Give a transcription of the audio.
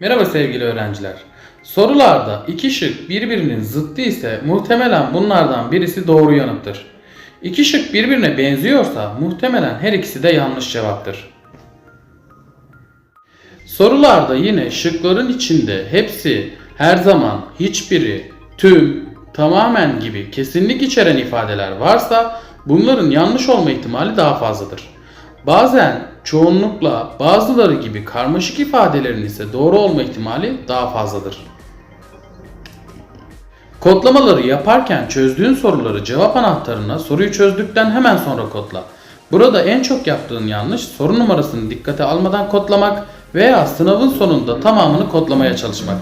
Merhaba sevgili öğrenciler. Sorularda iki şık birbirinin zıttı ise muhtemelen bunlardan birisi doğru yanıttır. İki şık birbirine benziyorsa muhtemelen her ikisi de yanlış cevaptır. Sorularda yine şıkların içinde hepsi, her zaman, hiçbiri, tüm, tamamen gibi kesinlik içeren ifadeler varsa bunların yanlış olma ihtimali daha fazladır. Bazen çoğunlukla bazıları gibi karmaşık ifadelerin ise doğru olma ihtimali daha fazladır. Kodlamaları yaparken çözdüğün soruları cevap anahtarına soruyu çözdükten hemen sonra kodla. Burada en çok yaptığın yanlış soru numarasını dikkate almadan kodlamak veya sınavın sonunda tamamını kodlamaya çalışmak.